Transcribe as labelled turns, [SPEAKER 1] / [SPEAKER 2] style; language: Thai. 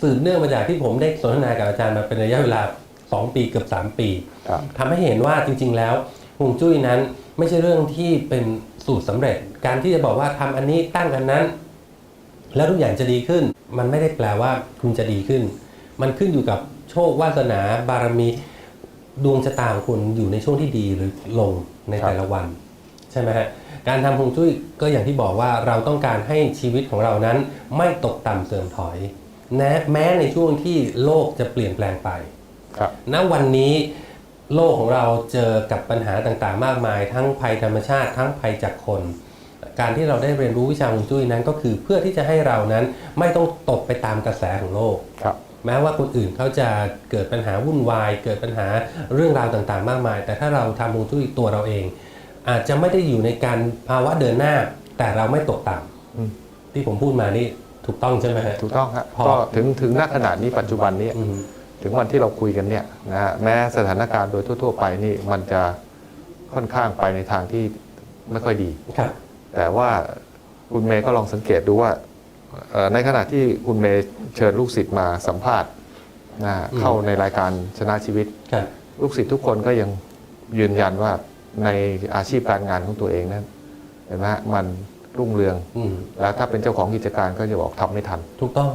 [SPEAKER 1] สืบเนื่องมาจากที่ผมได้สนทนากับอาจารย์มาเป็นระยะเวลา 2 ปีเกือบ 3 ปี
[SPEAKER 2] ครับ
[SPEAKER 1] ทำให้เห็นว่าจริง ๆ แล้วฮวงจุ้ยนั้นไม่ใช่เรื่องที่เป็นสูตรสำเร็จ การที่จะบอกว่าทำอันนี้ตั้งอันนั้น แล้วทุกอย่างจะดีขึ้น มันไม่ได้แปลว่าคุณจะดีขึ้น มันขึ้นอยู่กับโชควาสนาบารมีดวงชะตาของคุณอยู่ในช่วงที่ดีหรือลงใน
[SPEAKER 2] ครับ
[SPEAKER 1] แต่ละวัน ใช่ไหมฮะการทำฮวงจุ้ยก็อย่างที่บอกว่าเราต้องการให้ชีวิตของเรานั้นไม่ตกต่ำเสื่อมถอย แม้แม้ในช่วงที่โลกจะเปลี่ยนแปลงไป
[SPEAKER 2] ครับ
[SPEAKER 1] ณวันนี้โลกของเราเจอกับปัญหาต่างๆ มากมาย ทั้งภัยธรรมชาติ ทั้งภัยจากคน การที่เราได้เรียนรู้วิชาฮวงจุ้ยนั้นก็คือเพื่อที่จะให้เรานั้นไม่ต้องตกไปตามกระแสของโลก
[SPEAKER 2] ครับ
[SPEAKER 1] แม้ว่าคนอื่นเขาจะเกิดปัญหาวุ่นวาย เกิดปัญหาเรื่องราวต่างๆ มากมาย แต่ถ้าเราทำฮวงจุ้ยตัวเราเอง อาจจะไม่ได้อยู่ในการภาวะเดินหน้า แต่เราไม่ตกต่
[SPEAKER 2] อืมำ
[SPEAKER 1] ที่ผมพูดมานี่ ถูกต้องใช่ไหมฮะ
[SPEAKER 2] ถูกต้องครับ
[SPEAKER 1] พอ
[SPEAKER 2] ก็ถึงถึงณขณะนี้ปัจจุบันนี้
[SPEAKER 1] อืม
[SPEAKER 2] ถึงวันที่เราคุยกันเนี่ยนะฮะแม้สถานการณ์โดยทั่ว ๆ ไปนี่มันจะค่อนข้างไปในทางที่ไม่ค่อยดี
[SPEAKER 1] ครับ
[SPEAKER 2] แต่ว่าคุณเมย์ก็ลองสังเกตดูว่าเอ่อในขณะที่คุณเมย์เชิญลูกศิษย์มาสัมภาษณ์นะฮะ
[SPEAKER 1] อืม
[SPEAKER 2] เข้าในรายการชนะชีวิต
[SPEAKER 1] ครับ
[SPEAKER 2] ลูกศิษย์ทุกคนก็ยังยืนยันว่าในอาชีพการงานของตัวเองนั้นเห็นไหมฮะมัน รุ่งเรือง
[SPEAKER 1] อืม
[SPEAKER 2] แล้วถ้าเป็นเจ้าของกิจการก็จะบอกทำไม่ทัน
[SPEAKER 1] ถูกต้อง